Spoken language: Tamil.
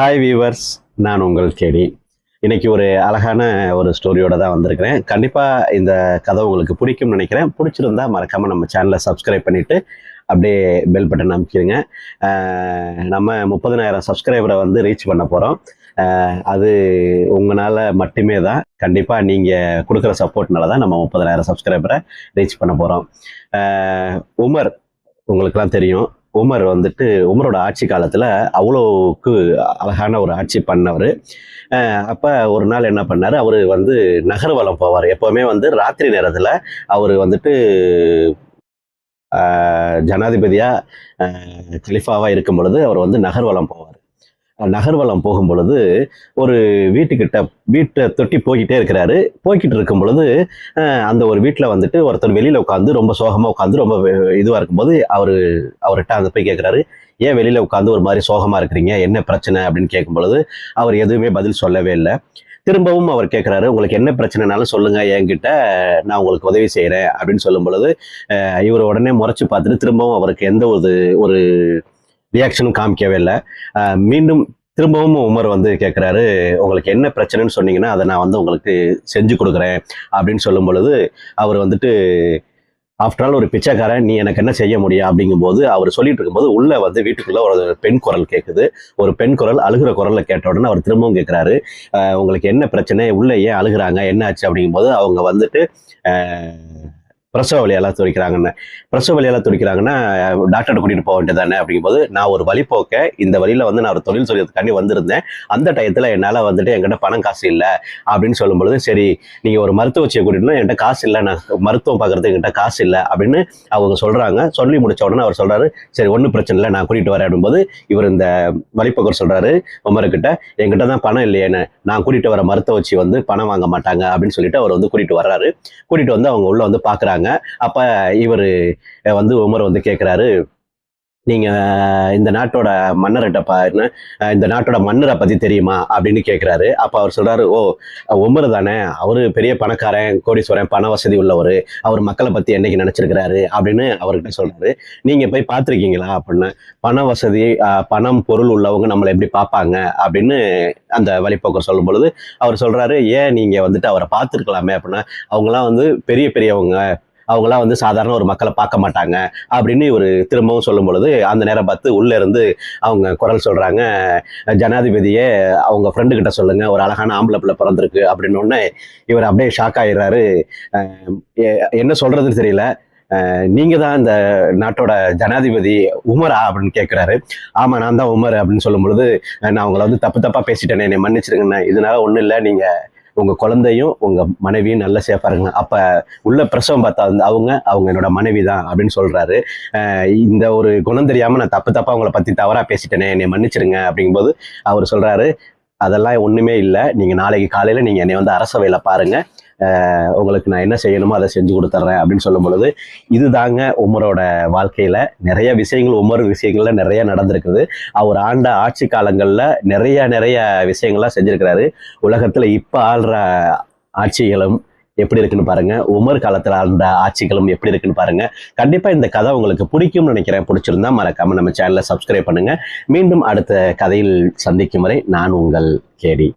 ஹாய் வீவர்ஸ் நான் உங்கள் கேடி. இன்றைக்கி ஒரு அழகான ஒரு ஸ்டோரியோட தான் வந்திருக்கிறேன். கண்டிப்பாக இந்த கதை உங்களுக்கு பிடிக்கும்னு நினைக்கிறேன். பிடிச்சிருந்தா மறக்காமல் நம்ம சேனலை சப்ஸ்கிரைப் பண்ணிவிட்டு அப்படியே பெல் பட்டன் அமைக்கிடுங்க நம்ம முப்பதனாயிரம் சப்ஸ்கிரைபரை வந்து ரீச் பண்ண போகிறோம் அது உங்களால் மட்டுமே தான். கண்டிப்பாக நீங்கள் கொடுக்குற சப்போர்ட்னால தான் நம்ம முப்பதனாயிரம் சப்ஸ்கிரைபரை ரீச் பண்ண போகிறோம் உமர் உங்களுக்கெல்லாம் தெரியும். உமர் வந்துட்டு உமரோட ஆட்சி காலத்தில் அவ்வளோக்கு அழகான ஒரு ஆட்சி பண்ணவர். அப்போ ஒரு நாள் என்ன பண்ணார்? அவர் வந்து நகர்வலம் போவார். எப்போவுமே வந்து ராத்திரி நேரத்தில் அவர் வந்துட்டு ஜனாதிபதியாக கலிஃபாவாக இருக்கும் பொழுது அவர் வந்து நகர்வலம் போவார். நகர்வலம் போகும் பொழுது ஒரு வீட்டுக்கிட்ட வீட்டை தொட்டி போய்கிட்டே இருக்கிறாரு. போய்கிட்டு இருக்கும் பொழுது அந்த ஒரு வீட்டில் வந்துட்டு ஒருத்தர் வெளியில் உட்காந்து ரொம்ப சோகமாக உட்காந்து ரொம்ப இதுவாக இருக்கும்போது அவர் அவர்கிட்ட அந்த போய் கேட்குறாரு ஏன் வெளியில் உட்காந்து ஒரு மாதிரி சோகமாக இருக்கிறீங்க? என்ன பிரச்சனை? அப்படின்னு கேட்கும் பொழுது அவர் எதுவுமே பதில் சொல்லவே இல்லை. திரும்பவும் அவர் கேட்குறாரு உங்களுக்கு என்ன பிரச்சனைனாலும் சொல்லுங்கள் என்கிட்ட நான் உங்களுக்கு உதவி செய்கிறேன் அப்படின்னு சொல்லும் பொழுது இவர் உடனே முறைச்சி பார்த்துட்டு திரும்பவும் அவருக்கு எந்த ஒரு ஒரு ரியாக்ஷனும் காமிக்கவே இல்லை. மீண்டும் திரும்பவும் உமர் வந்து கேட்குறாரு உங்களுக்கு என்ன பிரச்சனைன்னு சொன்னீங்கன்னா அதை நான் வந்து உங்களுக்கு செஞ்சு கொடுக்குறேன். அப்படின்னு சொல்லும் பொழுது அவர் வந்துட்டு ஆஃப்டர் ஆல் ஒரு பிச்சைக்காரன் நீ எனக்கு என்ன செய்ய முடியும்? அப்படிங்கும்போது அவர் சொல்லிட்டு இருக்கும்போது உள்ளே வந்து வீட்டுக்குள்ளே ஒரு பெண் குரல் கேட்குது ஒரு பெண் குரல் அழுகிற குரலில் கேட்ட உடனே அவர் திரும்பவும் கேட்குறாரு உங்களுக்கு என்ன பிரச்சனை? உள்ளே ஏன் அழுகுறாங்க? என்ன ஆச்சு அப்படிங்கும்போது அவங்க வந்துட்டு பிரசவ வழியெல்லாம் துடிக்கிறாங்கன்னு. பிரசவ வழியெல்லாம் துடிக்கிறாங்கன்னா டாக்டர்கிட்ட கூட்டிகிட்டு போக வேண்டியதானே அப்படிங்கும்போது நான் ஒரு வழிபோக்க இந்த வழியில் வந்து நான் ஒரு தொழில் சொல்லியதுக்காண்டி வந்திருந்தேன். அந்த டயத்தில் என்னால் வந்துட்டு என்கிட்ட பணம் காசு இல்லை அப்படின்னு சொல்லும்பொழுது சரி நீங்கள் ஒரு மருத்துவச்சியை கூட்டிட்டு என்கிட்ட காசு இல்லை நான் மருத்துவம் பார்க்கறதுக்கு என்கிட்ட காசு இல்லை அப்படின்னு அவங்க சொல்கிறாங்க சொல்லி முடிச்ச உடனே அவர் சொல்கிறாரு சரி ஒன்றும் பிரச்சனை இல்லை நான் கூட்டிகிட்டு வரேன் அப்படிங்கும்போது இவர் இந்த வழிபோக்கர் சொல்கிறாரு உமர்கிட்ட என்கிட்ட தான் பணம் இல்லையேன்னு நான் கூட்டிகிட்டு வர மருத்துவச்சி வந்து பணம் வாங்க மாட்டாங்க அப்படின்னு சொல்லிட்டு அவர் வந்து கூட்டிகிட்டு வர்றாரு. கூட்டிகிட்டு வந்து அவங்க உள்ளே வந்து பார்க்குறாங்க சொல்கிறாங்க அப்ப இவர் வந்து உமர் வந்து கேட்குறாரு நீங்க இந்த நாட்டோட மன்னர்கிட்ட பாருன்னு இந்த நாட்டோட மன்னரை பத்தி தெரியுமா? அப்படின்னு கேட்குறாரு அப்ப அவர் சொல்றாரு ஓ உமர் தானே அவரு பெரிய பணக்காரன் கோடீஸ்வரன் பண வசதி உள்ளவர் அவர் மக்களை பத்தி என்னைக்கு நினைச்சிருக்கிறாரு? அப்படின்னு அவர்கிட்ட சொல்றாரு. நீங்க போய் பார்த்துருக்கீங்களா? அப்படின்னு பண வசதி பணம் பொருள் உள்ளவங்க நம்மளை எப்படி பார்ப்பாங்க? அப்படின்னு அந்த வழிபோக்கர் சொல்லும் பொழுது அவர் சொல்றாரு ஏன் நீங்க வந்துட்டு அவரை பார்த்துருக்கலாமே? அப்படின்னா அவங்களாம் வந்து பெரிய பெரியவங்க அவங்களாம் வந்து சாதாரண ஒரு மக்களை பார்க்க மாட்டாங்க அப்படின்னு ஒரு திரும்பவும் சொல்லும் பொழுது அந்த நேரம் பார்த்து உள்ளே இருந்து அவங்க குரல் சொல்கிறாங்க ஜனாதிபதியே அவங்க ஃப்ரெண்டு கிட்ட சொல்லுங்கள் ஒரு அழகான ஆம்பளை பிள்ளை பிறந்திருக்கு. அப்படின்னு இவர் அப்படியே ஷாக் ஆயிடுறாரு. என்ன சொல்கிறதுன்னு தெரியல. நீங்கள் நீங்க தான் இந்த நாட்டோட ஜனாதிபதி உமரா? அப்படின்னு கேட்குறாரு ஆமா நான் தான் உமர் அப்படின்னு சொல்லும் பொழுது நான் உங்களை வந்து தப்பு தப்பா பேசிட்டேனே என்னை மன்னிச்சிருங்கண்ணே. இதனால ஒன்றும் இல்லை. நீங்க உங்க குழந்தையும் உங்க மனைவியும் நல்ல சேஃபாக இருங்க அப்ப உள்ள பிரசவம் பார்த்தா வந்து அவங்க அவங்க என்னோட மனைவி தான் அப்படின்னு சொல்றாரு. இந்த ஒரு குணம் தெரியாம நான் தப்பு தப்பா உங்களை பத்தி தவறா பேசிட்டேனே என்னை மன்னிச்சிருங்க அப்படிங்கும்போது அவர் சொல்றாரு அதெல்லாம் ஒன்றுமே இல்லை. நீங்கள் நாளைக்கு காலையில் நீங்கள் என்னை வந்து அரசவையில் பாருங்கள் உங்களுக்கு நான் என்ன செய்யணுமோ அதை செஞ்சு கொடுத்துட்றேன் அப்படின்னு சொல்லும் பொழுது இதுதாங்க உமரோட வாழ்க்கையில் நிறைய விஷயங்கள் உமர் விஷயங்கள்ல நிறைய நடந்திருக்குது. அவர் ஆண்ட ஆட்சி காலங்களில் நிறைய நிறைய விஷயங்கள்லாம் செஞ்சுருக்கிறாரு. உலகத்தில் இப்போ ஆள்ற ஆட்சிகளும் எப்படி இருக்குன்னு பாருங்க. உமர் காலத்துல அந்த ஆட்சிகளும் எப்படி இருக்குன்னு பாருங்க. கண்டிப்பா இந்த கதை உங்களுக்கு பிடிக்கும்னு நினைக்கிறேன். பிடிச்சிருந்தா மறக்காம நம்ம சேனலை சப்ஸ்கிரைப் பண்ணுங்க. மீண்டும் அடுத்த கதையில் சந்திக்கும் வரை நான் உங்கள் கேடி.